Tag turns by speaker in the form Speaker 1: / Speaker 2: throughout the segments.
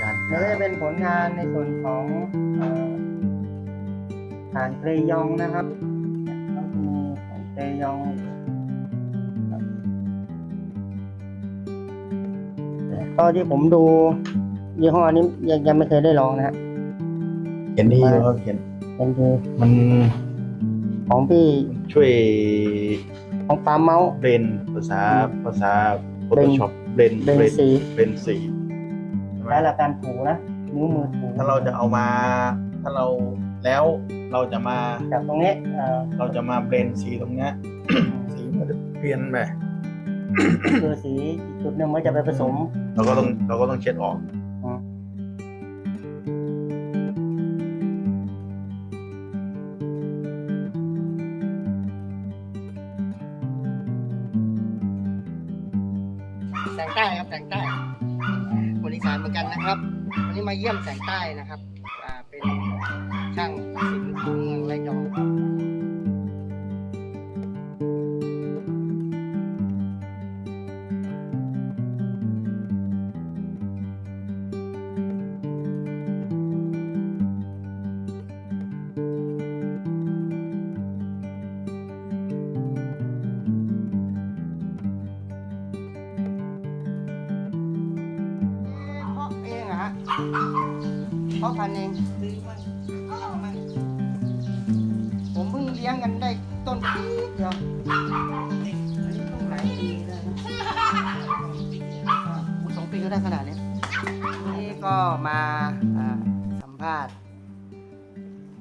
Speaker 1: ยาน
Speaker 2: นี่ก็จะเป็นผลงานในส่วนของเอ่อฐานเตรยองนะครับก็มีของเตรยองครับก็ที่ผมดูยี่ห้อนี้ยังยังไม่เคยได้ลองนะฮะ
Speaker 1: เขียนดีอยู่ครับเขียน
Speaker 2: เป็นคือ
Speaker 1: มัน
Speaker 2: ของพี่
Speaker 1: ช่วย
Speaker 2: ของปาล์มเมาส์
Speaker 1: เบรนภาษาภาษา Photoshop เบรน
Speaker 2: เบรนสี
Speaker 1: เบรนสี
Speaker 2: และละการถูนะ นิ้วมือถู
Speaker 1: ถ้าเราจะเอามา ถ้าเราแล้วเราจะมา
Speaker 2: จากตรงนี้เอ่อ
Speaker 1: เราจะมาเบรนสีตรงเนี้ย สีมันจะเปลี่ยนไป
Speaker 2: คือสีอีกจุดหนึ่งมันจะไปผสม
Speaker 1: เราก็ต้องเราก็ต้องเช็ดออก
Speaker 2: อืมแสงใต้ครับแสงใต้คนอี สานเหมือนกันนะครับ วันนี้มาเยี่ยมแสงใต้นะครับเป็นช่าง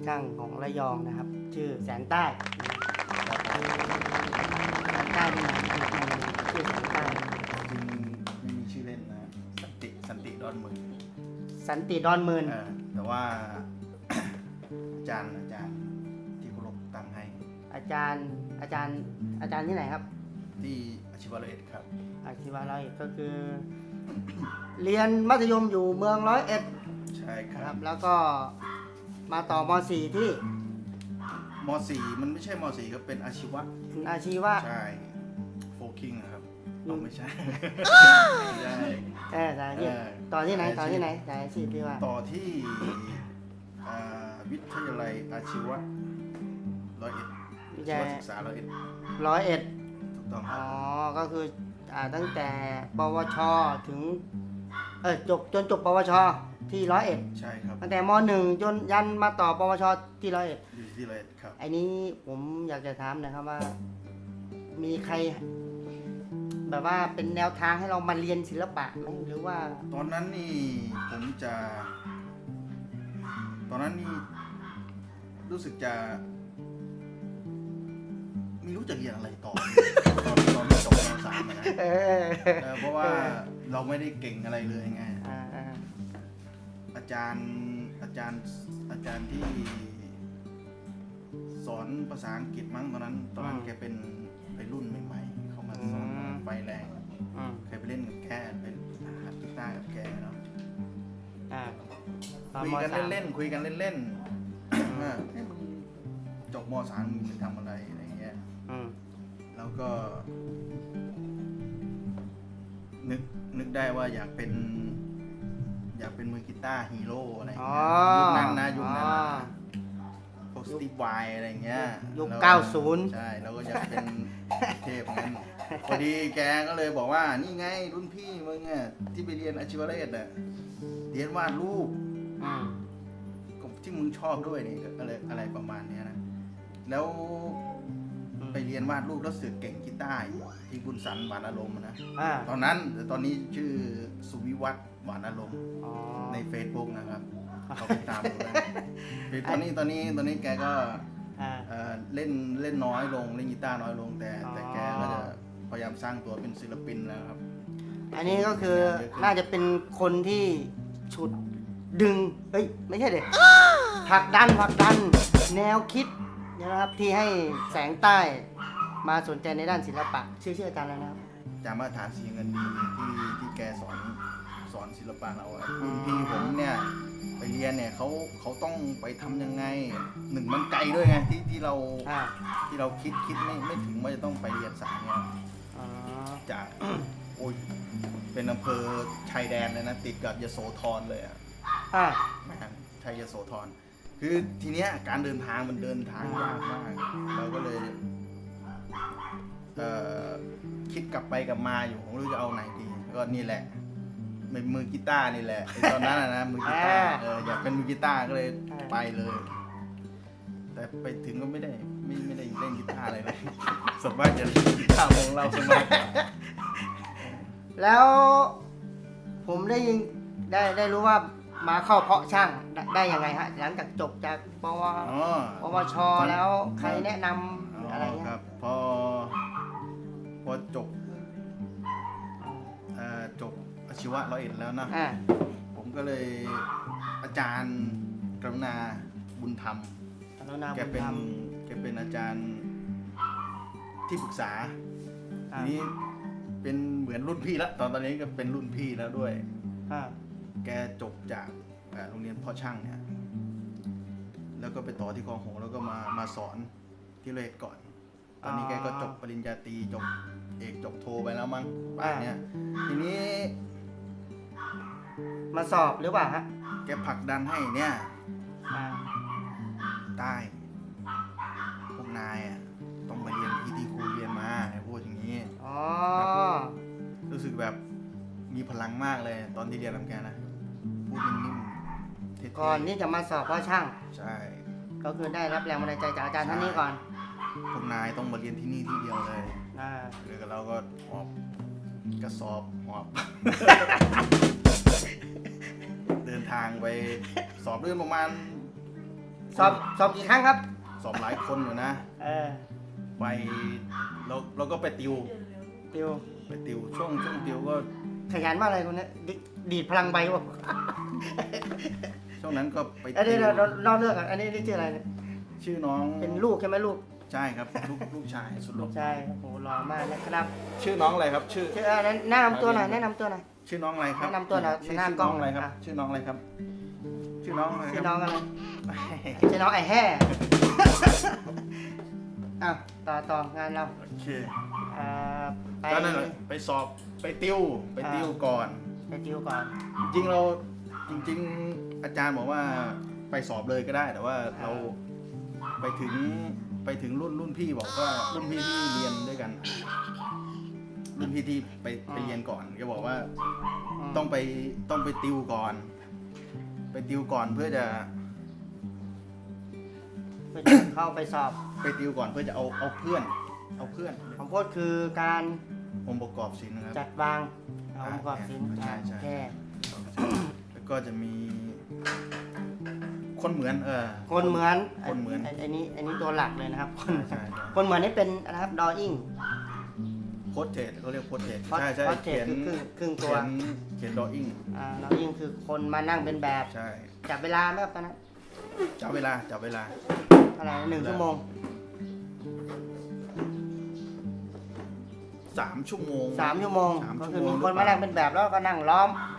Speaker 2: ช่างของระยองนะครับ ชื่อแสงใต้แสงใต้ที่ไหนชื่อแสงใต้
Speaker 1: จริงไม่มีชื่อเล่นนะสันติสันติดอนเมือง
Speaker 2: สันติดอนเมิน
Speaker 1: เออแต่ว่า อาจารย์อาจารย์ที่เคารพตั้งให้
Speaker 2: อาจารย์อาจารย์อาจารย์ที่ไหนครับ
Speaker 1: ที่อาชีวะร้อยเอ็ดครับ
Speaker 2: อาชีวะร้อยเอ็ดก็คือ เรียนมัธยมอยู่เมืองร้อยเอ็ด
Speaker 1: ใช่ค
Speaker 2: นะค
Speaker 1: รั
Speaker 2: รั
Speaker 1: บ บ
Speaker 2: แล้วก็ มาต่อม .4 ที่
Speaker 1: มสี่มันไม่ใช่มสี่ครับเป็นอาชีวะ
Speaker 2: อาชีวะ
Speaker 1: ใช่โฟกิงนะครับเราไม่ใช่ไม่ใช่
Speaker 2: เออสายอาชีพ
Speaker 1: เออ
Speaker 2: ต่อที่ไหน
Speaker 1: สายอาชีพ
Speaker 2: ต่อที่ไหนสายอาชีพที่ว่า
Speaker 1: ต่อที่อ่าวิทยาลัยอาชีวะร้อยเอ็ด
Speaker 2: วิ
Speaker 1: อา
Speaker 2: ท
Speaker 1: ชี
Speaker 2: ยาว
Speaker 1: ศึกษาร้อยเอ็ด
Speaker 2: ร้อยเอ็ด
Speaker 1: ถูกต้องค
Speaker 2: อ๋
Speaker 1: รั
Speaker 2: อบก็คืออ่าตั้งแต่ปวชถึงเออจบจนจบปวช ที่ร้อยเอ็ด
Speaker 1: ใช่ครับ
Speaker 2: ตั้งแต่มหนึ่งจนยันมาต่อปวชที่ร้อยเอ็ด
Speaker 1: อยู่ที่ร้อยเอ็ดครับ
Speaker 2: ไอ้นี้ผมอยากจะถามนะครับว่า มีใคร แบบว่าเป็นแนวทางให้เรามาเรียนศิลปะไหมหรือว่า
Speaker 1: ตอนนั้นนี่ผมจะ ตอนนั้นนี่รู้สึกจะไม่รู้จะเรียนอะไรต่อ ตอนตอนที่จบมสามอะนะ
Speaker 2: เออ
Speaker 1: เออเพราะว่าเราไม่ได้เก่งอะไรเลยไง
Speaker 2: อ่าอ่า
Speaker 1: อา จารย์อาจารย์อาจารย์ที่สอนภาษาอังกฤษมั้งตอนนั้น ตอนนั้นแกเป็นไปรุ่นใหม่ๆ เข้ามาสอนไฟแรง
Speaker 2: อืม
Speaker 1: เคยไปเล่นกับแกไปหัดกีตาร์กับแกเนาะ
Speaker 2: อ่าตอน
Speaker 1: คุย
Speaker 2: ม
Speaker 1: กัน
Speaker 2: สาม
Speaker 1: เล่นๆคุยกันเล่นๆว่าเอ๊ะมึงจบมสามมึงจะทำอะไรอะไรเงี้ย
Speaker 2: อืม
Speaker 1: แล้วก็ นึกนึกได้ว่าอยากเป็น อยากเป็นมือกีตาร์ฮีโร่อะไร
Speaker 2: อ๋อ
Speaker 1: เงี้ยยุคนั้นนะยุคนั้น
Speaker 2: อ๋อ
Speaker 1: นะพวกสตีฟไวอะไรเงี้ย
Speaker 2: ยุค
Speaker 1: แล้ว
Speaker 2: 90
Speaker 1: ใช่แล้วก็อยากเป็นเทพงั้นพอดีแกก็เลยบอกว่านี่ไงรุ่นพี่มึงอะที่ไปเรียนอาชีวะเรศอะเรียนวาดรูป
Speaker 2: อืม
Speaker 1: กับที่มึงชอบด้วยนี่ก็อะไรอะไรประมาณเนี้ยนะ แล้ว ไปเรียนวาดรูปแล้วเสือกเก่งกีตาร์อยู่ที่บุญสันหวานอารมณ์อะนะ
Speaker 2: อ่า
Speaker 1: ตอนนั้นแต่ตอนนี้ชื่อสุวิวัฒน์หวานอารมณ์
Speaker 2: อ๋อ
Speaker 1: ใน Facebook นะครับเขาไปตามดูได้คือตอนนี้ตอนนี้ตอนนี้แกก็
Speaker 2: อ่า
Speaker 1: เอ่อเล่นเล่นน้อยลงเล่นกีตาร์น้อยลง แต่แต่แกก็จะพยายามสร้างตัวเป็นศิลปินแล้วครับ
Speaker 2: อันนี้ก็คือน่าจะเป็นคนที่ฉุดดึงเฮ้ย ไม่ใช่เด็กผลักดันผลักดัน แนวคิดนะครับที่ให้แสงใต้ มาสนใจในด้านศิลปะชื่อชื่ออาจารย์แล้วนะครับ
Speaker 1: จามาตรฐานสีเงินดีที่ที่แกสอนสอนศิลปะเราอะ
Speaker 2: อืม
Speaker 1: พี่ผมเนี่ยไปเรียนเนี่ยเขาเขาต้องไปทำยังไงหนึ่งมันไกลด้วยไงที่ที่เรา
Speaker 2: อ่า
Speaker 1: ที่เราคิดคิดไม่ไม่ถึงว่าจะต้องไปเรียนสายเนี่ย
Speaker 2: อ๋อ
Speaker 1: จาก โอ้ยเป็นอำเภอชายแดนเลยนะ ติดกับยโสธรเลยอะ
Speaker 2: อ่า
Speaker 1: แม่งชัยยโสธรคือทีเนี้ยการเดินทางมันเดินทางยากมากเราก็เลยเอ่อ คิดกลับไปกลับมาอยู่ผมไม่รู้จะเอาไหนดีก็นี่แหละเป็นมือกีตาร์นี่แหละไอ้ตอนนั้นอะนะมือกีตาร์เอออยากเป็นมือกีตาร์ก็เลยไปเลย แต่ไปถึงก็ไม่ได้ไม่ไม่ได้เล่นกีตาร์อะไรเลยสมมติจะเล่นกีตาร์วงเราสมัย
Speaker 2: แล้วผมได้ยินได้ได้รู้ว่ามาเข้าเพาะช่างได้ได้ยังไงฮะหลังจากจบจากปว
Speaker 1: อ๋อ
Speaker 2: ปวชแล้วใครแนะนำอะไร
Speaker 1: ค
Speaker 2: เงี้
Speaker 1: รั
Speaker 2: ย
Speaker 1: บพ อพอจบเอ่อจบอาชีวะร้อยเอ็ดแล้วนะ
Speaker 2: อ่า
Speaker 1: ผมก็เลยอาจารย์กรุณาบุญธรรม
Speaker 2: กรุณา
Speaker 1: แก
Speaker 2: บุญ
Speaker 1: เป็น
Speaker 2: ธรรม
Speaker 1: แกเป็นอาจารย์ที่ปรึกษา
Speaker 2: อ่า
Speaker 1: ทีนี้เป็นเหมือนรุ่นพี่แล้วตอนตอนนี้ก็เป็นรุ่นพี่แล้วด้วย
Speaker 2: อ่า
Speaker 1: แกจบจากเอ่อโรงเรียนพ่อช่างเนี่ย แล้วก็ไปต่อที่คลองหงส์แล้วก็มามาสอนที่เลดก่อน ตอนนี้แกก็จบปริญญาตรีจบ เอกจบโทไปแล้วมั้งป่านเนี้ยทีนี้
Speaker 2: มาสอบหรือเปล่าฮะ
Speaker 1: แกผลักดันให้เนี่ย
Speaker 2: อ่า
Speaker 1: ใต้พวกนายอะต้องมาเรียนที่ที่ครูเรียนมาไอ้พูดอย่างนี้
Speaker 2: อ๋อ
Speaker 1: รู้สึกแบบมีพลังมากเลย ตอนที่เรียนกับแกนะพูดนิ่มๆเท่ๆ
Speaker 2: ก่อนที่จะมาสอบเพาะช่าง
Speaker 1: ใช่
Speaker 2: ก็คือได้รับแรงบันดาลใจจากอาจารย์ท่านนี้ก่อน
Speaker 1: พวกนายต้องมาเรียนที่นี่ที่เดียวเลย
Speaker 2: อ่า
Speaker 1: หรือเราก็หอบกระสอบหอบ เดินทางไปสอบเรื่องประมาณ
Speaker 2: สอบสอบกี่ครั้งครับ
Speaker 1: สอบหลายคนอยู่นะ
Speaker 2: เออ
Speaker 1: ไปเราเราก็ไปติว
Speaker 2: ติว
Speaker 1: ไปติวช่วงช่วงติวก็
Speaker 2: ขยันมากเลยคนนี้ดิดีดพลังใบบอก
Speaker 1: ช่วงนั้นก็ไป
Speaker 2: อัน
Speaker 1: ติ
Speaker 2: นี้
Speaker 1: ว
Speaker 2: เราเราเราเลือกอะอันนี้นี่ชื่ออะไรเนี่ย
Speaker 1: ชื่อน้อง
Speaker 2: เป็นลูกใช่ไหมลูก
Speaker 1: ใช่ครับลูกลูกชายสุดห
Speaker 2: ลู
Speaker 1: ล่อก
Speaker 2: ชายโอ้โหหล่อมากนะครับ
Speaker 1: ชื่อน้องอะไรครับ ชื่อ
Speaker 2: ชื่ออะไรแนะนำตัวหน่อยแนะนำตัวหน่อย
Speaker 1: ชื่อน้องอะไรครับ
Speaker 2: แนะนำตัวหน่อย
Speaker 1: ชื่อ
Speaker 2: หน้า
Speaker 1: ชื่อก
Speaker 2: ล้
Speaker 1: น้
Speaker 2: อ
Speaker 1: องงอะไรครับ
Speaker 2: อะ
Speaker 1: ชื่อน้องอะไรครับ ชื่อน้องอะไร
Speaker 2: ชื่อ
Speaker 1: ค
Speaker 2: น้
Speaker 1: รั
Speaker 2: อบงอะไรชื่อน้องไอ้แห่อะต่อต่องานเรา
Speaker 1: โอเค
Speaker 2: เอ่อไป
Speaker 1: ก็นั่นแหละไปสอบไปติวไปติว
Speaker 2: อ่า
Speaker 1: ก่อน
Speaker 2: ไปติวก่อน
Speaker 1: จริงๆเราจริง ๆ อาจารย์บอกว่าไปสอบเลยก็ได้ แต่ว่าเราไปถึง ไปถึงรุ่นรุ่นพี่บอกว่ารุ่นพี่ที่เรียนด้วยกัน รุ่นพี่ที่ไปไปเรียนก่อนก็บอกว่า
Speaker 2: ม
Speaker 1: ต้องไปต้องไปติวก่อน ไปติวก่อนเพื่อจะ
Speaker 2: ไปเข้าไปสอบ
Speaker 1: ไปติวก่อนเพื่อจะเอาเอาเพื่อน เอาเพื่อน
Speaker 2: ผมพูดคือการ
Speaker 1: องค์ประกอบศิลป์นะครับ
Speaker 2: จัดวางเอาองค์ประกอบศิลป์
Speaker 1: ใช่ใช่
Speaker 2: แค่
Speaker 1: แล้วก็จะมี คนเหมือนเออ
Speaker 2: คนเหมือน
Speaker 1: คนเหมือน
Speaker 2: ไอันนี้อันนี้ตัวหลักเลยนะครับ คน
Speaker 1: ใช่ใช่
Speaker 2: คนเหมือนนี่เป็นอะไรครับดออิ่ง
Speaker 1: โพสเทสเขาเรียกโพสเทส
Speaker 2: เพราะ
Speaker 1: ใช่ใช่
Speaker 2: เพราะเท
Speaker 1: เขียน
Speaker 2: คือครึ่งครึ่งตัว
Speaker 1: เขียนเขียนดออิ่ง
Speaker 2: อ่าดออิ่งคือคนมานั่งเป็นแบบ
Speaker 1: ใช่
Speaker 2: จับเวลาไหมครับตอนนั้น
Speaker 1: จับเวลาจับเวลา
Speaker 2: เท่าไหร่หนึ่งชั่วโมง
Speaker 1: สามชั่วโมง
Speaker 2: สามชั่วโมง
Speaker 1: สาม
Speaker 2: ก็
Speaker 1: ชั่ว
Speaker 2: คือ
Speaker 1: โมง
Speaker 2: มีคนมานั่งเป็นแบบแล้วก็นั่งล้อม
Speaker 1: เด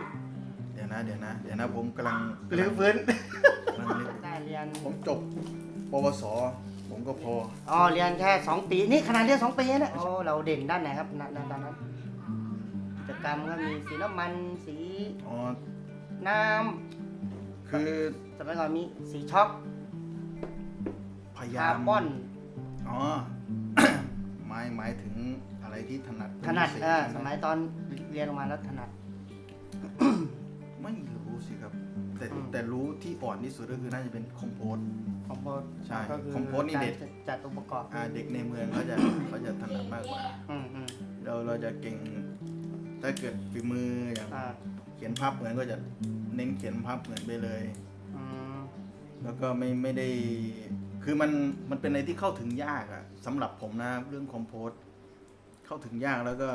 Speaker 1: ี๋ยว นะเดี๋ยวนะเดี๋ยวนะผมกำลัง
Speaker 2: หรือฟื้น
Speaker 1: กำลังนึก
Speaker 2: ได้เรียน
Speaker 1: ผมจบปวส ผมก็พอ
Speaker 2: อ๋อ เรียนแค่สองปี นี่ขนาดเรียนสองปีนะโอ้เราเด่นด้านไหนครับณณตอนนั้นกิจกรรมก็มีสีน้ำมันสี
Speaker 1: อ๋อ
Speaker 2: น้
Speaker 1: คือำ
Speaker 2: สมัยก่อนมีสีช็อก
Speaker 1: พยา
Speaker 2: คายา
Speaker 1: ม
Speaker 2: ร์บอน
Speaker 1: อ๋อ หมายหมายถึงอะไรที่ถนัด
Speaker 2: ถนัด
Speaker 1: พิศษ
Speaker 2: เออ
Speaker 1: ใช่
Speaker 2: ส
Speaker 1: ไห
Speaker 2: มัยตอนเรียนออกมาแล้วถนัด
Speaker 1: ไม่รู้สิครับ แต่
Speaker 2: อืม
Speaker 1: แต่รู้ที่อ่อนที่สุดก็คือน่าจะเป็นคอมโพส
Speaker 2: คอมโพส
Speaker 1: ใช่
Speaker 2: ก็คือ
Speaker 1: คอมโพสนี่เด็ด
Speaker 2: การจัดองค์ประกอบ
Speaker 1: อ่าเด็กในเมืองเขาจะเขาจะถนัดมากกว่า
Speaker 2: อืมอืม
Speaker 1: เราเราจะเก่งถ้าเกิดฝีมืออย่าง
Speaker 2: อ่า
Speaker 1: เขียนภาพเหมือนก็จะเน้นเขียนภาพเหมือนไปเลย
Speaker 2: อืม
Speaker 1: แล้วก็ไม่ไม่ได้ คือมันมันเป็นอะไรที่เข้าถึงยากอะสำหรับผมนะเรื่องคอมโพสเข้าถึงยากแล้วก็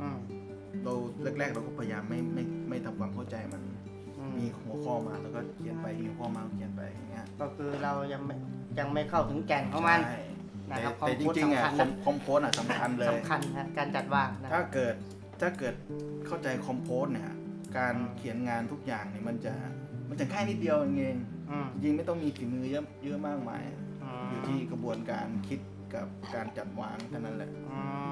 Speaker 2: อืม
Speaker 1: เราแรกๆเราก็พยายามไม่ไม่ ไม่ทำความเข้าใจมัน
Speaker 2: อืม
Speaker 1: มีหัวข้อมาแล้วก็เขียนไปมีหัวข้อมาเขียนไปอย่างเงี้ย
Speaker 2: ก็คือเรายังไม่ยังไม่เข้าถึงแก่นของมัน
Speaker 1: ใช่
Speaker 2: นะ
Speaker 1: แต่
Speaker 2: ครับ
Speaker 1: แต่จริงๆอะ
Speaker 2: คอมโพสสำคัญนะ
Speaker 1: คอมโพสอะสำคัญเลย
Speaker 2: สำคัญนะการจัดวางนะ
Speaker 1: ถ้าเกิดถ้าเกิดเข้าใจคอมโพสเนี่ยการเขียนงานทุกอย่างเนี่ยมันจะมันจะง่ายนิดเดียวเอง
Speaker 2: อืม
Speaker 1: จริงๆไม่ต้องมีฝีมือเยอะเยอะมากมาย
Speaker 2: อื
Speaker 1: อยู่
Speaker 2: ม
Speaker 1: ที่กระบวนการคิดกับการจัดวางเท่านั้นแหละ
Speaker 2: อืม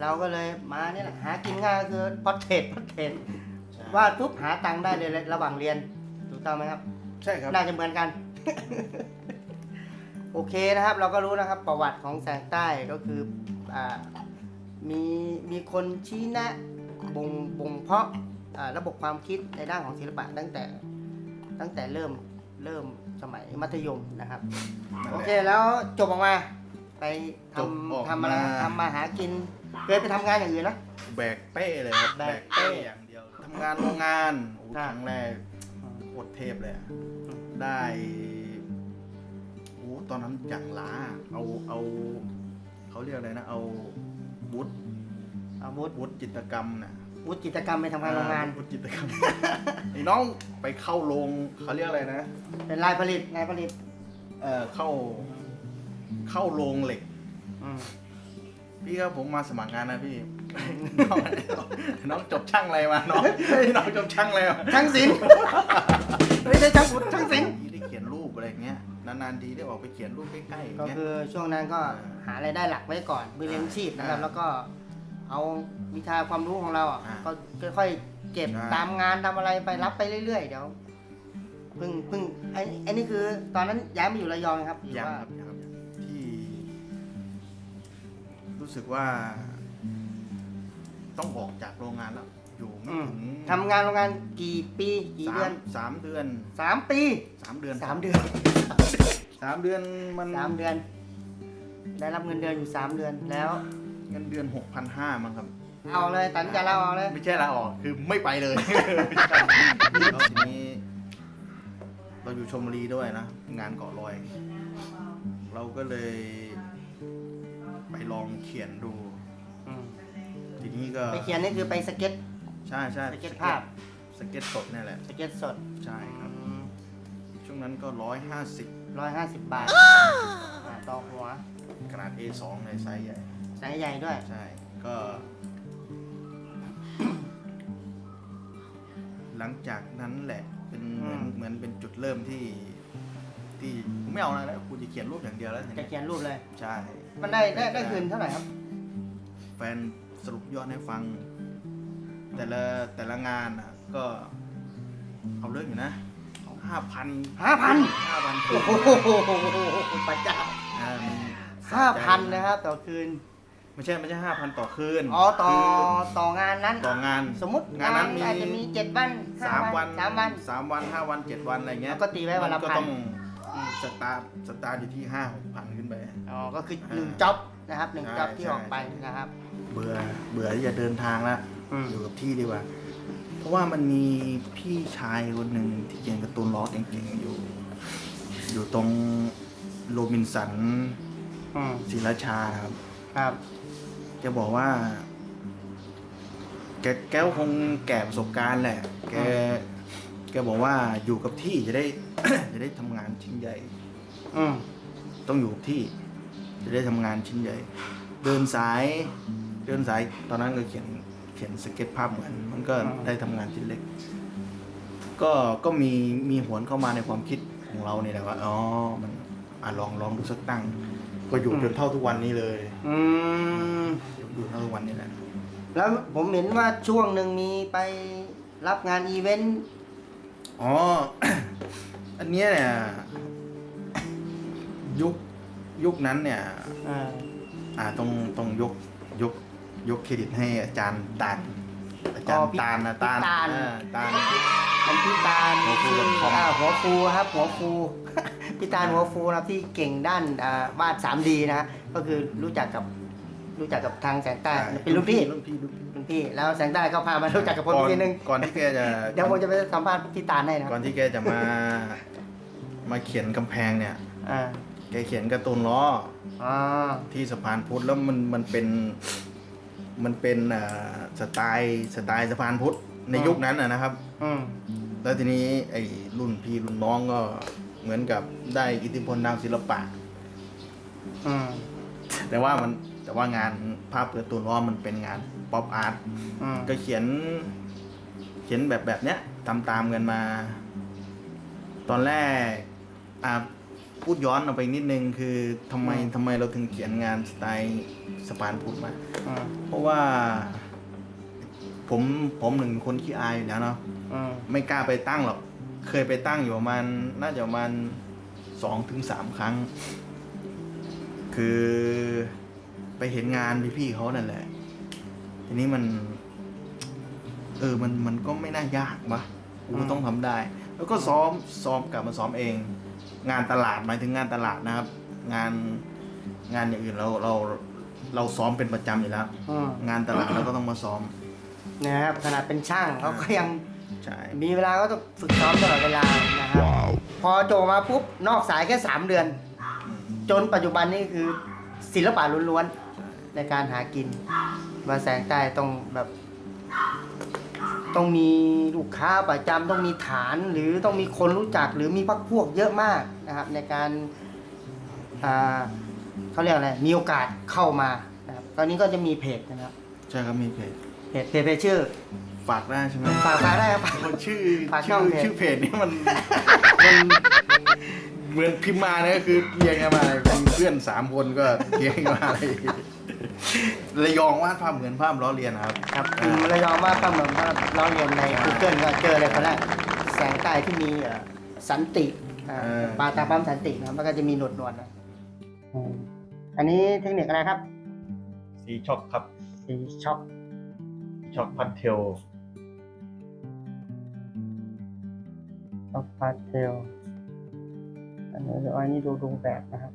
Speaker 2: เราก็เลยมาเนี่ยแหละหากินง่ายก็คือพอเทรดพอเทรดวาดปุ๊บหาตังค์ได้เลยระหว่างเรียนถูกต้องไหมครับ
Speaker 1: ใช่ครับ
Speaker 2: น่าจะเหมือนกัน โอเคนะครับ เราก็รู้นะครับ ประวัติของแสงใต้ก็คืออ่ามีมีคนชี้แนะบ่งบ่งเพาะอ่าระบบความคิดในด้านของศิลปะตั้งแต่ตั้งแต่เริ่มเริ่มสมัยมัธยมนะครับ โอเคแล้วจบออกมา ไปท
Speaker 1: จบออกำ
Speaker 2: ทำอะไร
Speaker 1: มา
Speaker 2: ทำมาหากิน เคยไปทำงานอย่างอื่นนะ
Speaker 1: แบกเป้เลยครับ
Speaker 2: แบ
Speaker 1: แบ
Speaker 2: ก
Speaker 1: ก
Speaker 2: เป้
Speaker 1: เป้อย่างเดียวทำงานโรงงานโอ้
Speaker 2: อ่า
Speaker 1: ครั้งแรกโคตรเทพเลยอะได้โอ้ตอนนั้นอย่างล้าเอาเอาเขาเรียกอะไรนะ เอาวุฒิ
Speaker 2: อาวุธ
Speaker 1: วุฒิจิตรกรรมน่ะ
Speaker 2: วุฒิจิตรกรรมไปทำงานโรงงาน
Speaker 1: วุฒิจิตรกรรม ไอ้น้องไปเข้าโรงเขาเรียกอะไรนะ
Speaker 2: เป็นลายผลิตลายผลิต
Speaker 1: เออเข้า เข้าโรงเหล็ก
Speaker 2: อืม
Speaker 1: พี่ครับผมมาสมัครงานนะพี่ น้องน้องจบช่างอะไรมาน้องน้องจบช่างอะไรมา
Speaker 2: ช่างศิลป์ไม่ใช่ช่างวุฒิช่างศิลป์
Speaker 1: ที่ได้เขียนรูปอะไรอย่างเงี้ยนานๆทีได้ออกไปเขียนรูปใกล้ๆอย่าง
Speaker 2: ก็
Speaker 1: เงี้ย
Speaker 2: คือช่วงนั้นก็หารายได้หลักไว้ก่อนมีเลี้ยงชีพนะครับ
Speaker 1: อ่า
Speaker 2: แล้วก็เอาวิชาความรู้ของเราอะ
Speaker 1: อ่า
Speaker 2: ก็ค่อยๆเก็บ
Speaker 1: ใช่
Speaker 2: ตามงานทำอะไรไปรับไปเรื่อยๆเดี๋ยวเพิ่งเพิ่งไอ้ไอ้นี่คือ ตอนนั้นย้ายมาอยู่ระยองนะครับหรือ
Speaker 1: ยัง
Speaker 2: ว่า
Speaker 1: ครับยัง สึกว่า ต้องออกจากโรงงานแล้ว อยู่ไม่
Speaker 2: อืม
Speaker 1: ถึง
Speaker 2: ทำงานโรงงานกี่ปีกี่
Speaker 1: สา
Speaker 2: เดือ
Speaker 1: ม
Speaker 2: น
Speaker 1: สามเดือน
Speaker 2: สามปี
Speaker 1: สามเดือน
Speaker 2: สามเดือน
Speaker 1: สามเดือนมัน
Speaker 2: สามเดือน ได้รับเงินเดือนอยู่สามเดือนแล้ว
Speaker 1: เงินเดือนหกพันห้ามั้งครับ
Speaker 2: เอาเลยตัดสินใจเราเอาเลย
Speaker 1: ไม่ใช่ลาออกคือไม่ไปเลย แล้วทีนี้ เราอยู่ชมบุรีด้วยนะ งานเกาะลอย เราก็เลย ไปลองเขียนดูทีนี้ก็
Speaker 2: ไปเขียนนี่คือไปสเก็ต
Speaker 1: ใช่ใช่
Speaker 2: สเก็ตภาพ
Speaker 1: สเก็ตสดเนี่ยแหละ
Speaker 2: สเก็ตสด
Speaker 1: ใช่ครับ ช่วงนั้นก็ร้อยห้าสิบ
Speaker 2: ร้อยห้าสิบบาทอ่าต่อหัว
Speaker 1: ขนาด A2 ในไซส์ใหญ่
Speaker 2: ไซส์ใหญ่ด้วย
Speaker 1: ใช่ ก็ หลังจากนั้นแหละ เป็นเหมือน
Speaker 2: อืม
Speaker 1: เหมือนเป็นจุดเริ่มที่ ที่กูไม่เอาอะไรแล้วกูจะเขียนรูปอย่างเดียวแล้วที
Speaker 2: จะ
Speaker 1: นี้
Speaker 2: เขียนรูปเลย
Speaker 1: ใช่
Speaker 2: มันได้ได้ได้คืนเท่าไหร่ครับ
Speaker 1: แฟนสรุปยอดให้ฟัง แต่ละแต่ละงานอะ ก็เอาเรื่องอยู่นะห้าพัน
Speaker 2: ห้าพัน
Speaker 1: ห้าพัน
Speaker 2: โอ้โหประเจ้า
Speaker 1: อ่ามันสะ
Speaker 2: ห้า
Speaker 1: ใจ
Speaker 2: พันนะครับต่อคืน
Speaker 1: ไม่ใช่ไม่ใช่ห้าพันต่อคืน
Speaker 2: อ๋อ ต่อ
Speaker 1: คือ
Speaker 2: ต่องานนั้น
Speaker 1: ต่องาน
Speaker 2: สมมติ
Speaker 1: งานนั้นมี
Speaker 2: อาจจะมีเจ็ดวันห้
Speaker 1: สามวัน
Speaker 2: สามวัน
Speaker 1: สามวันห้าวันเจ็ดวันอะไรเงี้ย
Speaker 2: แล้วก็ตีไว้วันละ
Speaker 1: มัก็
Speaker 2: พัน
Speaker 1: ต้อง สตาร์ทสตาร์ทอยู่ที่ห้าหกพันขึ้นไป
Speaker 2: อ๋อ ก็คือ
Speaker 1: อ่า
Speaker 2: หนึ่งจ็อบนะครับหนึ่ง
Speaker 1: ใช่
Speaker 2: จ็อบที่
Speaker 1: ใช่
Speaker 2: ออกไปนะครับ
Speaker 1: เบื่อเบื่อที่จะเดินทางละ
Speaker 2: อืม
Speaker 1: อยู่กับที่ดีกว่า เพราะว่ามันมีพี่ชายคนหนึ่งที่เขียนการ์ตูนล้อเก่งๆอยู่ อยู่ตรงโรบินสัน
Speaker 2: อืม
Speaker 1: ศิราชาครับ
Speaker 2: ครับ
Speaker 1: แกบอกว่า แกแกก็คงแก่ประสบการณ์แหละ แก แกบอกว่าอยู่กับที่จะได้ จะได้ทำงานชิ้นใหญ่
Speaker 2: อืม
Speaker 1: ต้องอยู่กับที่ จะได้ทำงานชิ้นใหญ่ เดินสาย เดินสาย ตอนนั้นก็เขียนเขียนสเก็ตภาพเหมือน มันก็
Speaker 2: อ่า
Speaker 1: ได้ทำงานชิ้นเล็ก ก็ก็มีมีหวนเข้ามาในความคิดของเราเนี่ยแหละว่าอ๋อมันอะลองลองดูสักตั้ง ก็อยู่จนเท่าทุกวันนี้เลย
Speaker 2: อืม
Speaker 1: อยู่เท่าทุกวันนี้แหละ
Speaker 2: แล้วผมเห็นว่าช่วงหนึ่งมีไปรับงานอีเวนต์
Speaker 1: อ๋อ อันเนี้ยเนี่ยยุคยุคนั้นเนี่ย
Speaker 2: อ่า
Speaker 1: อ่าต้องต้องยกยกยกเครดิตให้อาจารย์ตาลอาจารย์ตาลนะตาลอ่าตาล
Speaker 2: เป็นพี่ตาล
Speaker 1: หัวฟู
Speaker 2: ที่
Speaker 1: com
Speaker 2: อ่าหัวฟูครับ หัวฟู พี่ตาลหัวฟูนะครับที่เก่งด้านอ่าวาด 3D นะฮะก็คือรู้จักกับรู้จักกับทางแสงใต้เป็นรุ่นพี่
Speaker 1: รุ่นพี่รุ่นพี่
Speaker 2: รุ่นพี่ แล้วแสงใต้ก็พามารู้จักกับผม
Speaker 1: ก่
Speaker 2: อี
Speaker 1: อน
Speaker 2: กทีนึง
Speaker 1: ก่อนที่แกจะ
Speaker 2: เดี๋ยวผมจะไปสัมภาษณ์พี่ตาลให้นะค
Speaker 1: ก่อ
Speaker 2: รับ
Speaker 1: นที่แกจะมา มาเขียนกำแพงเนี่ย
Speaker 2: อ่า
Speaker 1: แกเขียนการ์ตูนล้อ
Speaker 2: อ่า
Speaker 1: ที่สะพานพุทธแล้วมันมันเป็นมันเป็นอ่าสไตล์สไตล์สะพานพุทธในยุคนั้นนะนะครับ
Speaker 2: อืม
Speaker 1: แล้วทีนี้ไอ้รุ่นพี่รุ่นน้องก็เหมือนกับได้อิทธิพลทางศิลปะ
Speaker 2: อืม
Speaker 1: แต่ว่ามันแต่ว่างานภาพเปิดตัวล้อมันเป็นงาน ป๊อปอาร์ต
Speaker 2: อืม
Speaker 1: ก็เขียน เขียนแบบแบบเนี้ยตามตามๆกันมา ตอนแรกอ่าพูดย้อนออกไปนิดนึง คือทำไมทำไมเราถึงเขียนงานสไตล์สปานพุทธมา
Speaker 2: อืม
Speaker 1: เพราะว่า ผมผมหนึ่งคนขี้อายอยู่แล้วเนาะ
Speaker 2: อืม
Speaker 1: ไม่กล้าไปตั้งหรอก เคยไปตั้งอยู่ประมาณน่าจะประมาณสองถึงสามครั้ง คือไปเห็นงานพี่ๆเขานั่นแหละ ทีนี้มัน เออมันมันก็ไม่น่ายากปะกูก็ต้องทำได้ แล้วก็ซ้อมซ้อมกลับมาซ้อมเอง งานตลาดหมายถึงงานตลาดนะครับ งานงานอย่างอื่นเราเราเราซ้อมเป็นประจำอยู่แล้ว
Speaker 2: อืม
Speaker 1: งานตลาดเราก็ต้องมาซ้อม
Speaker 2: นะครับขนาดเป็นช่างเขาก็ยัง
Speaker 1: ใช่
Speaker 2: มีเวลาก็ต้องฝึกซ้อมตลอดเวลานะครับพอโจมาปุ๊บนอกสายแค่สามเดือน จนปัจจุบันนี่คือศิลปะล้วนๆในการหากิน มาแสงใต้ต้องแบบ ต้องมีลูกค้าประจำต้องมีฐานหรือต้องมีคนรู้จักหรือมีพักพวกเยอะมากนะครับ ในการอ่าเขาเรียกอะไรมีโอกาสเข้ามานะครับตอนนี้ก็จะมีเพจนะครับ
Speaker 1: ใช่ครับมีเพจ
Speaker 2: เพจเพจเพจชื่อ
Speaker 1: ฝากได้ใช่ไหม
Speaker 2: ฝากฝากได้ครับ
Speaker 1: มันชื่อ
Speaker 2: ฝากช่
Speaker 1: ชื่
Speaker 2: อง
Speaker 1: อ
Speaker 2: เพจ
Speaker 1: ชื่อเพจนี่มันมันเหมือนพิมพ์มาเนี่ยก็คือเรียงกันมาเลยเป็นเพื่อนสามคนก็เรียงกันมาเลย ระยองวาดภาพเหมือนภาพล้อเลียนนะครับ
Speaker 2: ครับพิมพ์ระยองว่าก็เหมือนว่าเราเรียนใน Google ก็เจอเลยคนแรกแสงใต้ที่มีเอ่อสันติอ่า
Speaker 1: เออ
Speaker 2: ปลาตาปั๊มสันตินะครับแล้วก็จะมีหนวดหนวดๆนะอืมอันนี้เทคนิคอะไรครับ
Speaker 3: สีช็อกครับ
Speaker 2: สีช็อค
Speaker 3: ช็อกพัดเทล
Speaker 2: ช็อคพาสเทลอันนี้เดี๋ยวอันนี้ดูดูแบบนะครับ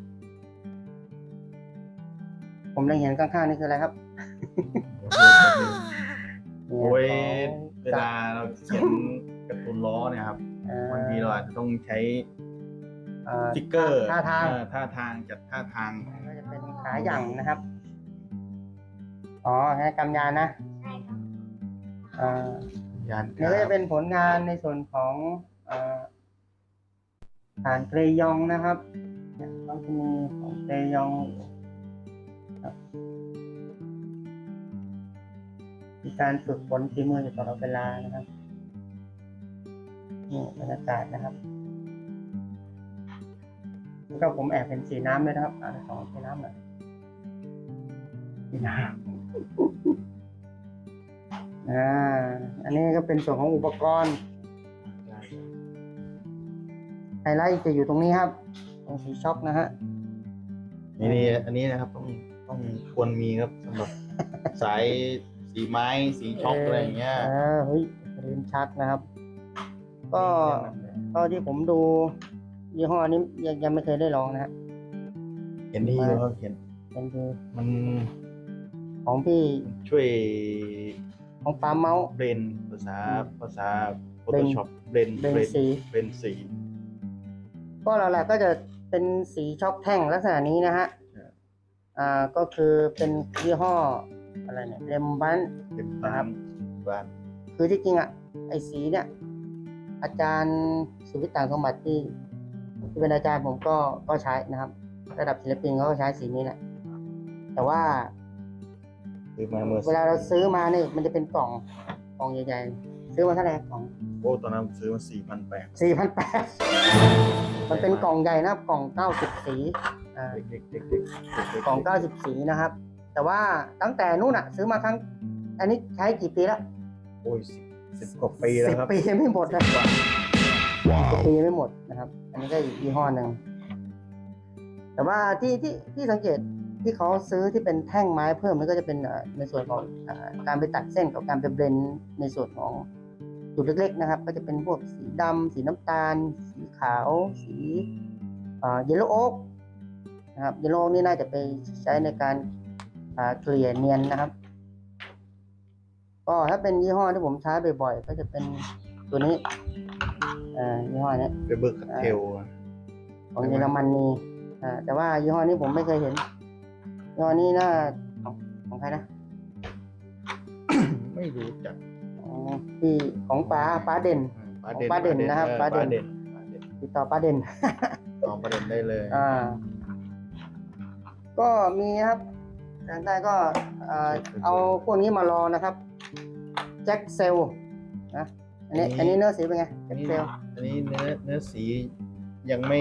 Speaker 2: ผมได้เห็นข้างๆนี่คืออะไรครับ
Speaker 3: โอ้ย
Speaker 2: นี่
Speaker 3: เวลาเราเขียนการ์ตูนล้อเนี่ยครับ
Speaker 2: เอ่อบา
Speaker 3: งทีเราอาจจะต้องใช้
Speaker 2: เอ่อ
Speaker 3: สติ๊กเกอร์
Speaker 2: ท่าทาง
Speaker 3: เออท่าทางจัดท่าทาง
Speaker 2: ก็จะเป็นขาหยั่งนะครับ อ๋อแค่กำยานนะอ่า
Speaker 3: ยาน
Speaker 2: นี่ก็จะเป็นผลงานในส่วนของเอ่อฐานเกรยองนะครับเนี่ยก็จะมีของเกรยอง ครับ มีการฝึกฝนฝีมืออยู่ตลอดเวลานะครับนี่บรรยากาศนะครับแล้วก็ผมแอบเป็นสีน้ำด้วยนะครับอ่าสองสีน้ำหน่อยสีน้ำอ่าอันนี้ก็เป็นส่วนของอุปกรณ์ไฮไลท์จะอยู่ตรงนี้ครับ ตรงสีช็อคนะฮะ
Speaker 3: นี่นี่อันนี้นะครับต้อง ต้องควรมีครับสำหรับสายสีไม้สีช็อกอะไรอย่างเงี้ย
Speaker 2: เออเฮ้ยลืมชักนะครับ ก็เท่าที่ผมดู ยี่ห้อนี้ยังยังไม่เคยได้ลองนะฮะ
Speaker 3: เห็นที่อยู่ครับเห็น
Speaker 2: เป็นคือ
Speaker 3: มัน
Speaker 2: ของพี่
Speaker 3: ช่วย
Speaker 2: ของปาเมาส์
Speaker 3: เบรนภาษาภาษา
Speaker 2: เบรน
Speaker 3: Photoshop เบรน
Speaker 2: เบรนสี
Speaker 3: เบรนสี
Speaker 2: ก็หลักๆก็จะเป็นสีช็อกแท่งลักษณะนี้นะฮะ
Speaker 3: ครับ
Speaker 2: อ่าก็คือเป็นยี่ห้ออะไรเนี่ยเรมบัน
Speaker 3: เต็ม
Speaker 2: นะ
Speaker 3: ตา
Speaker 2: ครั
Speaker 3: ม
Speaker 2: บ
Speaker 3: บ้าน
Speaker 2: คือที่จริงอะไอ้สีเนี่ย อาจารย์สุวิทย์ต่างสมบัติที่ที่เป็นอาจารย์ผมก็ก็ใช้นะครับ ระดับศิลปินเขาก็ใช้สีนี้แหละแต่ว่า
Speaker 3: ซื้อมาเมื่อ
Speaker 2: เวลาเราซื้อมาเนี่ยมันจะเป็นกล่องกล่องใหญ่ๆ ซื้อมาเท่าไหร่กล่อง
Speaker 3: โอ้ตอนนั้นซื้อมาสี่พันแปด
Speaker 2: สี่พันแปดมันเป็นกล่องใหญ่นะครับกล่องเก้าสิบสี อ่า
Speaker 3: เด็กๆเด็กๆเด็กๆ
Speaker 2: กล่องเก้าสิบสีนะครับ แต่ว่าตั้งแต่นู่นอะ ซื้อมาครั้ง อันนี้ใช้กี่ปีแล้ว
Speaker 3: โอ้ยสิบสิบกว่าปีแล้ว
Speaker 2: สิบ
Speaker 3: ครับ
Speaker 2: ปียังไม่หมดนะสิบปียังไม่หมดนะครับ อันนี้ก็อีกยี่ห้อหนึ่งแต่ว่าที่ที่ที่สังเกตที่เขาซื้อที่เป็นแท่งไม้เพิ่มนี่ก็จะเป็นเอ่อในส่วนของเอ่อการไปตัดเส้นกับการไปเบลนด์ในส่วนของจุดเล็ก ๆ นะครับ ก็จะเป็นพวกสีดำสีน้ำตาล สีขาว สีเยลโล่โอ๊ก นะครับเยลโล่นี่น่าจะไปใช้ในการอ่าเกลี่ยเนียนนะครับ ก็ถ้าเป็นยี่ห้อที่ผมใช้บ่อยๆ ก็จะเป็นตัวนี้อ่ายี่ห้อนี้
Speaker 3: เบเบอร์คัตเทล
Speaker 2: ของเยอรมนีอ่าแต่ว่ายี่ห้อนี้ผมไม่เคยเห็นยี่ห้อนี้น่าของของใครนะ
Speaker 3: ไม่รู้จัก
Speaker 2: อ๋อที่ของป้าป้าเด่นป้าเด่นนะครับ
Speaker 3: ออ
Speaker 2: ป้าเด่น
Speaker 3: ป้าเด่นป้าเด่น
Speaker 2: ติดต่อป้าเด่น
Speaker 3: ลองประเด็นได้เลย
Speaker 2: อ่า ก็มีนะครับทางใต้ก็เอ่อเอาพวกนี้มารอนะครับ แจ็คเซลนะอันนี้อันนี้เนื้อสีเป็นไง
Speaker 3: อั
Speaker 2: แจ็
Speaker 3: น
Speaker 2: ค
Speaker 3: นี้
Speaker 2: เซล
Speaker 3: อันนี้เนื้อเนื้อสี
Speaker 1: ยังไม่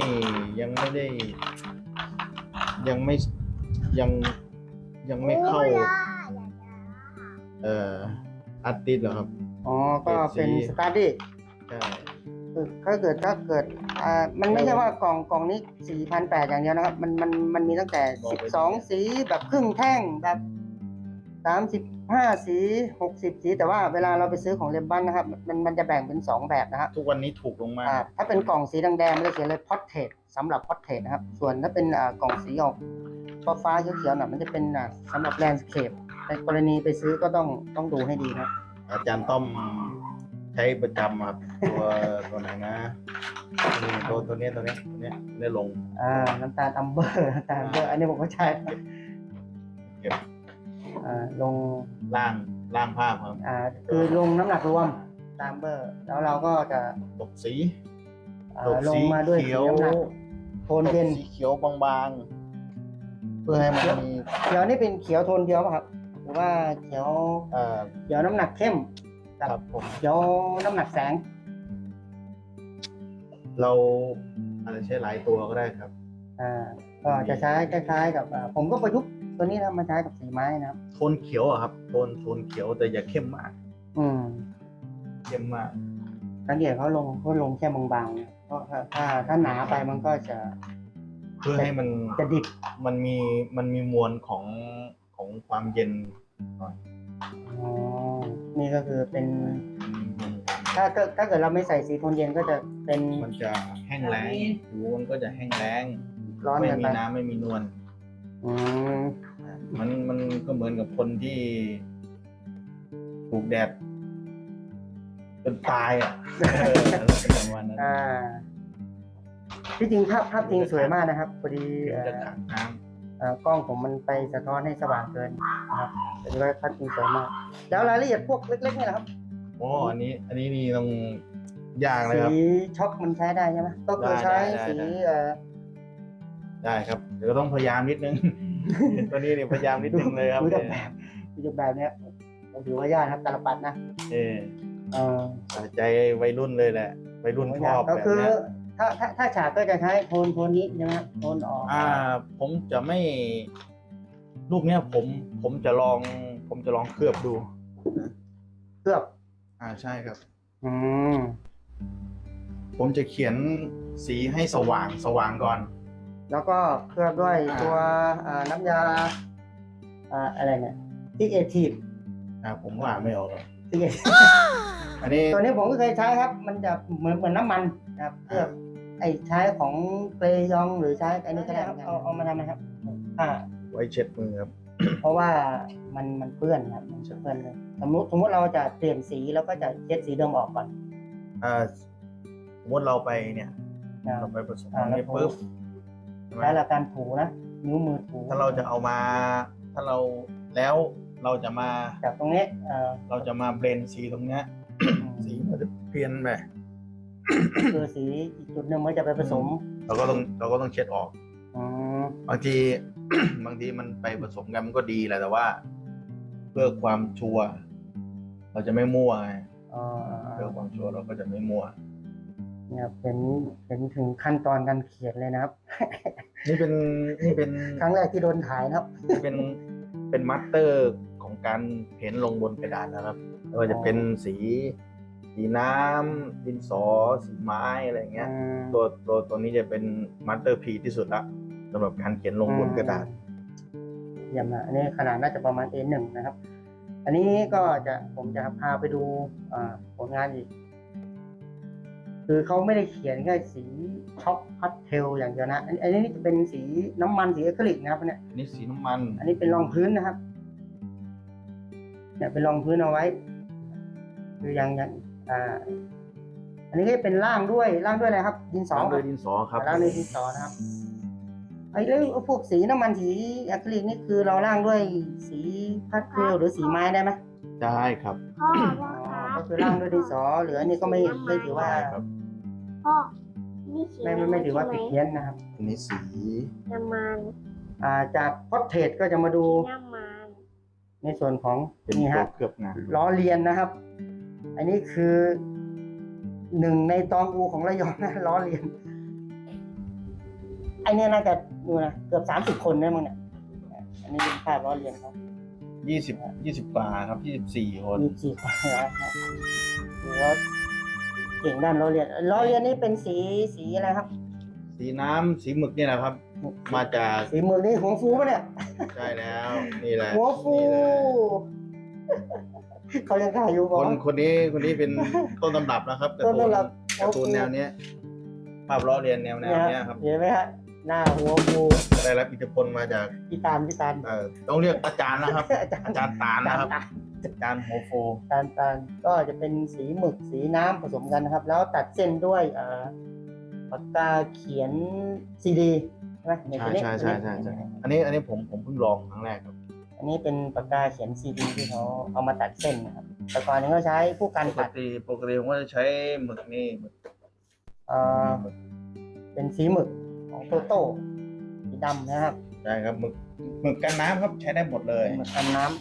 Speaker 1: ยังไม่ได้ ยังไม่ยังยังไม่เข้า เอ่ออาร์ติสเหรอครับ
Speaker 2: อ๋อก็เป็น
Speaker 1: เอฟซี
Speaker 2: สตาร์ดี้
Speaker 1: ใช่
Speaker 2: ถ้าเกิดถ้าเกิด อ่ามันไม่ใช่ว่ากล่องกล่องนี้สี่พันแปดอย่างเดียวนะครับ มันมันมันมีตั้งแต่สิบสองสีแบบครึ่งแท่งแบบสามสิบห้าสีหกสิบสีแต่ว่าเวลาเราไปซื้อของเลมบันนะครับ มันมันจะแบ่งเป็นสองแบบนะครับ
Speaker 1: ทุกวันนี้ถูกลงมา
Speaker 2: อ่าถ้าเป็นกล่องสีแดงๆมันจะเขียนเลยพอ t เท t สำหรับพอ t เท t นะครับ ส่วนถ้าเป็นอ่ากล่องสีออกฟ้าฟ้าๆเขียวๆน่ะมันจะเป็นอ่าสำหรับแลนด์สเคปในกรณีไปซื้อก็ต้องต้องดูให้ดีนะ
Speaker 1: อาจารย์ต้อม ใช้ประจำครับตัวตัวไหนนะนี่ตัวตัวเนี้ยตัวเนี้ยตัวเนี้ยได้ลง
Speaker 2: อ่าน้ำตาลอัมเบอร์น้ำตาลอัมเบอร์ อันนี้ผมก็ใช้
Speaker 1: เก็บ
Speaker 2: อ่าลง
Speaker 1: ล่างล่างภาพครับ
Speaker 2: อ่าคือลงน้ำหนักรวมตามเบอร์ แล้วเราก็จะ
Speaker 1: ตกสี
Speaker 2: อ่า
Speaker 1: ตก
Speaker 2: ลง
Speaker 1: สี
Speaker 2: มาด้วย
Speaker 1: เขี
Speaker 2: สี
Speaker 1: ยว
Speaker 2: น้ำหนักโทน
Speaker 1: ตก
Speaker 2: เย็น
Speaker 1: สีเขียวบางๆ เพื่อให้มันมี
Speaker 2: เขียวนี่เป็นเขียวโทนเดียวป่ะครับ หรือว่าเขียว
Speaker 1: เอ่อ
Speaker 2: เขียวน้ำหนักเข้ม
Speaker 1: ครับผม
Speaker 2: เขียวน้ำหนักแสง
Speaker 1: เราอาจจะใช้หลายตัวก็ได้ครับ
Speaker 2: อ่า ก็จะใช้คล้ายๆ กับอ่าผมก็ประยุกต์ตัวนี้นะมาใช้กับสีไม้นะครับ
Speaker 1: โทนเขียวอะครับ โทนโทนเขียวแต่อย่าเข้มมาก
Speaker 2: อืม
Speaker 1: เข้มมาก
Speaker 2: สังเกตเขาลงเขาลงแค่บางๆเนี่ยเพราะถ้าถ้าถ้าหนาไปมันก็จะ
Speaker 1: เพื่อให้มัน
Speaker 2: จะดิบ
Speaker 1: มันมีมันมีมวลของของความเย็นหน่อย
Speaker 2: อ๋อ นี่ก็คือเป็น
Speaker 1: มีมวล
Speaker 2: ถ้าถ้าถ้าเกิดเราไม่ใส่สีโทนเย็นก็จะเป็น
Speaker 1: มันจะแห้งแล้งผิวมันก็จะแห้งแล้ง
Speaker 2: ร้อน
Speaker 1: ไม่
Speaker 2: เกิน
Speaker 1: มี
Speaker 2: ไป
Speaker 1: น้ำไม่มีนวล
Speaker 2: อืม
Speaker 1: มันมันก็เหมือนกับคนที่ถูกแดดจนตายอะเอออะไรประมาณนั้น
Speaker 2: อ่าที่จริงภาพภาพจริงสวยมากนะครับพอดี
Speaker 1: ผิว
Speaker 2: เอ่อ
Speaker 1: จะขาดน้
Speaker 2: เอ่อ กล้องผมมันไปสะท้อนให้สว่างเกินนะครับแต่ว่าภาพจริงสวยมาก แล้วรายละเอียดพวกเล็กๆเนี่ยนะครับำ
Speaker 1: โอ้อันนี้ อันนี้นี่ต้องยากเลย
Speaker 2: สี
Speaker 1: ครับ
Speaker 2: ช็อกมันใช้ได้ใช่ไหมก็คือ
Speaker 1: ได้
Speaker 2: ใช้
Speaker 1: ได้
Speaker 2: สี
Speaker 1: ได้
Speaker 2: เอ่อ
Speaker 1: ได้ครับเดี๋ยวต้องพยายามนิดนึงตัวนี้เนี่ยพยายามนิดนึงเลยครับ
Speaker 2: ดูจากแบบดูจากแบบเนี้ยผมถือว่ายากนะครับตาลปัดนะ
Speaker 1: เออ
Speaker 2: เออ
Speaker 1: สะใจวัยรุ่นเลยแหละวัยรุ่นชอบ
Speaker 2: ก็
Speaker 1: แบบ
Speaker 2: คือ
Speaker 1: เนี้ย
Speaker 2: ถ้าถ้าถ้าฉากก็จะใช้โทนโทนนี้ใช่ไหมโทนออก
Speaker 1: อ่า ผมจะไม่ รูปเนี้ยผม ผมจะลอง ผมจะลองเคลือบดู
Speaker 2: เคลือบ
Speaker 1: อ่าใช่ครับ
Speaker 2: อืม
Speaker 1: ผมจะเขียนสีให้สว่างสว่างก่อน
Speaker 2: แล้วก็เคลือบด้วย
Speaker 1: อ่า
Speaker 2: ตัวอ่าน้ำยาอ่าอะไรเนี่ยทิกเอทีฟ
Speaker 1: อ่าผมว่าไม่ออกหรอก
Speaker 2: ทิกเอ
Speaker 1: อันนี้
Speaker 2: ตัวนี้ผมก็เคยใช้ครับ มันจะเหมือนเหมือนน้ำมันนะครับเคลือบ ไอ้ใช้ของเกรยองหรือใช้ไอ้นี่ก็ได้ครับเอาเอามาทำนะครับอ่า
Speaker 1: ไว้เช็ดมือครับ
Speaker 2: เพราะว่ามันมันเปื้อนครับมันเปื้อนเลยสมมติสมมติเราจะเปลี่ยนสีแล้วก็จะเช็ดสีเดิมออกก่อน
Speaker 1: อ่าสมมติเราไปเนี่ย
Speaker 2: นะ
Speaker 1: เราไปผสม
Speaker 2: อ่า
Speaker 1: อันนี้
Speaker 2: แล้ว
Speaker 1: ปุ๊บใช่ไหม
Speaker 2: ใช้หลักการถูนะนิ้วมือถู
Speaker 1: ถ้าเราจะเอามา ถ้าเราแล้วเราจะมา
Speaker 2: จากตรงนี้เอ่อ
Speaker 1: เราจะมาเบลนสีตรงเนี้ยสีมันจะเพี้ยนไป
Speaker 2: คือสีอีกจุดหนึ่งมันจะไปผสม
Speaker 1: เราก็ต้องเราก็ต้องเช็ดออก
Speaker 2: อืม
Speaker 1: บางทีบางทีมันไปผสมกันมันก็ดีแหละแต่ว่า เพื่อความชัวร์เราจะไม่มั่วไง
Speaker 2: อ่า
Speaker 1: เพื่อความชัวร์เราก็จะไม่มั่ว
Speaker 2: เนี่ยเป็นเป็นถึงขั้นตอนการเขียนเลยนะครับ
Speaker 1: นี่เป็นนี่เป็น
Speaker 2: ครั้งแรกที่โดนถ่ายนะครับ
Speaker 1: นี่เป็นเป็นมาสเตอร์ของการเพ้นลงบนกระดาษนะครับไม่ว่าจะเป็นสี สีน้ำดินสอสีไม้อะไรอย่างเงี้ย
Speaker 2: อืม
Speaker 1: ตัวตัวตัวนี้จะเป็นมาสเตอร์พีที่สุดละสำหรับการเขียนลงบนกระดาษ
Speaker 2: เยี่ยมนะอันนี้ขนาดน่าจะประมาณ A1 นะครับ อันนี้ก็จะผมจะพาไปดูอ่าผลงานอีก คือเขาไม่ได้เขียนแค่สีช็อกพัสเทลอย่างเดียวนะอันอันนี้จะเป็นสีน้ำมันสีอะคริลิกนะครับเนี่ย
Speaker 1: อันนี้สีน้ำมัน
Speaker 2: อันนี้เป็นรองพื้นนะครับเนี่ยเป็นรองพื้นเอาไว้ คือยังยัง อ่าอันนี้ก็เป็นล่างด้วยล่างด้วยอะไรครับดินสอ
Speaker 1: ตาม
Speaker 2: ค
Speaker 1: โด
Speaker 2: รับ
Speaker 1: ยดินสอครับ
Speaker 2: ล่างด้วยดินสอนะครับไอ้แล้วพวกสีน้ำมันสีอะคริลิกนี่คือเราล่างด้วยสีพัสเทลหรือสีไม้ได้ไหม
Speaker 1: ได้ครับ
Speaker 4: พ่อ
Speaker 2: อ๋
Speaker 4: พ่อ
Speaker 2: อ
Speaker 4: ครับ
Speaker 2: ก็คือล่างด้วยดินสอเหลืออันนี้ก็ไม่ไม่ถือว่า
Speaker 1: ได้ครับ
Speaker 4: พ่อนี่สี
Speaker 2: ไม่ไม่ไม่ถือว่าผิดเพี้ยนนะครับ
Speaker 1: อันนี้สี
Speaker 4: น้ำมัน
Speaker 2: อ่าจากพอตเทรตก็จะมาดู
Speaker 4: น้ำมัน
Speaker 2: ในส่วนของ
Speaker 1: เป็น
Speaker 2: นี่
Speaker 1: ตัว
Speaker 2: ฮะ
Speaker 1: เคลือบงาน
Speaker 2: ล้อเลียนนะครับ อันนี้คือหนึ่งในตองอูของระยองนะล้อเลียนไอเนี้ยน่าจะดูนะเกือบสามสิบคนได้มั้งเนี่ยอันนี้เป็นภาพล้อเลียนเขา
Speaker 1: ยี่สิบยี่สิบกว่าครับยี่สิบสี่คน
Speaker 2: มีสี่คนนะครับแล้วเก่งด้านล้อเลียนล้อเลียนนี่เป็นสีสีอะไรครับ
Speaker 1: สีน้ำสีหมึกนี่แหละครับ มาจาก
Speaker 2: สีเมืองนี่หัวฟูปะเนี่ย
Speaker 1: ใช่แล้ว นี่แหละ
Speaker 2: หัวฟู
Speaker 1: นี่แหละ
Speaker 2: เขายังขายอยู่
Speaker 1: ค
Speaker 2: ก่อน
Speaker 1: นคนนี้คนนี้เป็นต้นตำรับนะครับการ์
Speaker 2: ต้น
Speaker 1: ตูน
Speaker 2: ตำรับ
Speaker 1: การ์ตูนแนวเนี้ยภาพล้อเลียนแนวแนวเนี้ยครับ
Speaker 2: เห็นไหมฮะหน้าหัวฟู
Speaker 1: ได้รับอิทธิพลมาจาก
Speaker 2: พี่ตาลพี่ตาล
Speaker 1: เอ่อต้องเรียกอาจารย์นะครับ
Speaker 2: อาจารย์
Speaker 1: อาจารย์ตาลนะครับ
Speaker 2: ตาล
Speaker 1: อาจารย์โฮโฟ
Speaker 2: ตาลตาลก็จะเป็นสีหมึกสีน้ำผสมกันนะครับ แล้วตัดเส้นด้วยเอ่อปากกาเขียนซีดีใช่ไหมใน
Speaker 1: ใช่
Speaker 2: ตัวนี้
Speaker 1: ใช่ใช่ใช่ใช่อันนี้อันนี้ผมผมเพิ่งลองครั้งแรกครับ
Speaker 2: อันนี้เป็นปากกาเขียนซีดีที่เขาเอามาตัดเส้นนะครับแต่ก่อนนี้เขาใช้ผู้กัน
Speaker 1: ปก
Speaker 2: ตัด
Speaker 1: ติปกติผมก็จะใช้หมึกนี่หมึก
Speaker 2: เอ่อเป็นสีหมึกของโตโต้สีดำนะครับ
Speaker 1: ใช่ครับหมึกหมึกกันน้ำครับใช้ได้หมดเลย
Speaker 2: หมึกกันน้ำ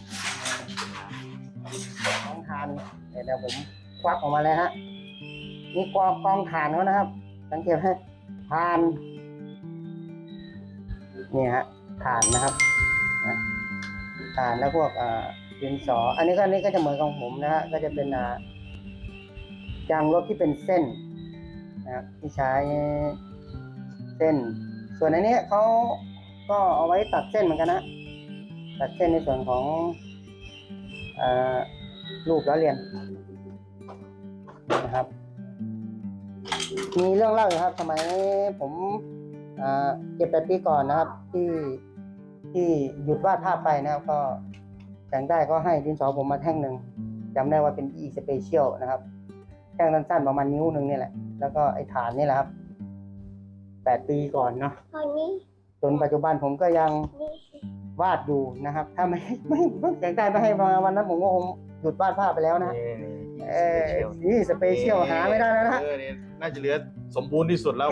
Speaker 2: ต้องทานเดี๋ยวเดี๋ยวผมควักออกมาเลยฮะนี่กองกองฐานเขานะครับ สังเกตให้ทานนี่ฮะฐานนะครับนะ ฐานแล้วพวกอ่าดินสอ อันนี้ก็อันนี้ก็จะเหมือนของผมนะฮะก็จะเป็นยางลบที่เป็นเส้นนะครับที่ใช้เส้น ส่วนอันนี้เขาก็เอาไว้ตัดเส้นเหมือนกันนะตัดเส้นในส่วนของอรูปล้อเรียนนะครับ มีเรื่องเล่าครับสมัยผมเจ็ดแปดปีก่อนนะครับที่ ที่หยุดวาดภาพไปนะครับ ก็แต่งได้ก็ให้ดินสอผมมาแท่งหนึ่งจำได้ว่าเป็น e special นะครับ แท่งสั้นๆประมาณนิ้วหนึ่งนี่แหละ แล้วก็ไอ้ฐานนี่แหละครับแปดปีก่อนเนาะ
Speaker 4: ตอนนี้
Speaker 2: จนปัจจุบันผมก็ยัง
Speaker 4: นี่สิ
Speaker 2: วาดอยู่นะครับ ถ้าไม่ไม่ไม่แต่งได้ไม่ให้มาวันนั้นผมก็คงหยุดวาดภาพไปแล้วนะเออนี่สเปเชียลหาไม่ได้แล้วนะ
Speaker 1: เออนี่น่าจะเหลือ สมบูรณ์ที่สุดแล้ว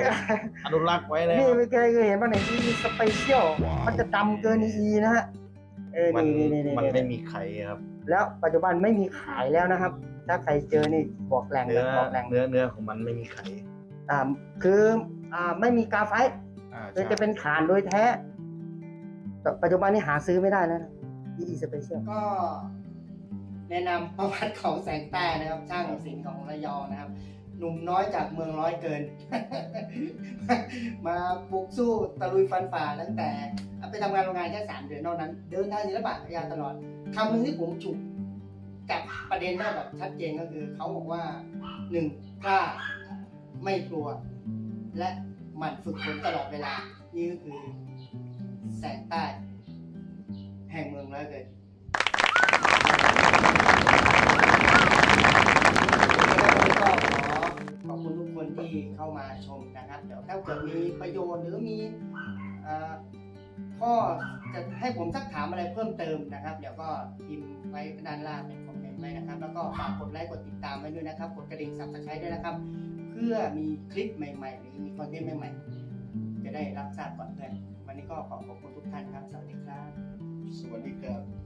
Speaker 1: อนุรักษ์ไว้เลย
Speaker 2: นี่
Speaker 1: ครับ
Speaker 2: ไม่เคยเคยเห็นป่ะไหนที่สเปเชียลมันจะดำเกินอีนะฮะเออ
Speaker 1: มัน
Speaker 2: นี่นี่นี่
Speaker 1: มันไม่มีไข่ครับ
Speaker 2: แล้วปัจจุบันไม่มีขายแล้วนะครับ ถ้าใครเจอนี่บอกแหล่งเล
Speaker 1: เนื้
Speaker 2: ย
Speaker 1: อ
Speaker 2: บอกแหล่ง
Speaker 1: เนื้อเนื้อของมันไม่มีไข่
Speaker 2: อ่าคืออ่าไม่มีกาไฟต์
Speaker 1: อ่า
Speaker 2: คือ
Speaker 1: ใช่
Speaker 2: จะเป็นฐานโดยแท้แต่ปัจจุบันนี้หาซื้อไม่ได้แล้วนะอีสเปเชียลก็แนะนำประวัติของแสงใต้นะครับ ช่างศิลป์ของระยองนะครับ หนุ่มน้อยจากเมืองร้อยเกิน มาบุกสู้ตะลุยฟันฝ่าตั้งแต่ไปทำงานโรงงานแค่สามเดือนนอกนั้น เดินทางศิลปะยาตลอดคำหนึ่งที่ผมจุกจับประเด็นได้แบบชัดเจนก็คือเขาบอกว่าหนึ่งกล้าไม่กลัว และหมั่นฝึกฝนตลอดเวลา นี่ก็คือแสงใต้ แห่งเมืองร้อยเกิน ที่เข้ามาชมนะครับ เดี๋ยวถ้าเกิดมีประโยชน์หรือมีพ่อข้อจะให้ผมสักถามอะไรเพิ่มเติมนะครับ เดี๋ยวก็พิมพ์ไว้ด้านล่างเป็นคอมเมนต์ไว้นะครับ แล้วก็ฝากกดไลค์กดติดตามไว้ด้วยนะครับ กดกระดิ่งสับสไครต์ด้วยนะครับ เพื่อมีคลิปใหม่ๆ หรือมีคอนเทนต์ใหม่ๆ จะได้รับทราบก่อนเพื่อนวันนี้ก็ขอขอบคุณทุกท่านครับ สวัสดีครับ
Speaker 5: สวัสดีครับ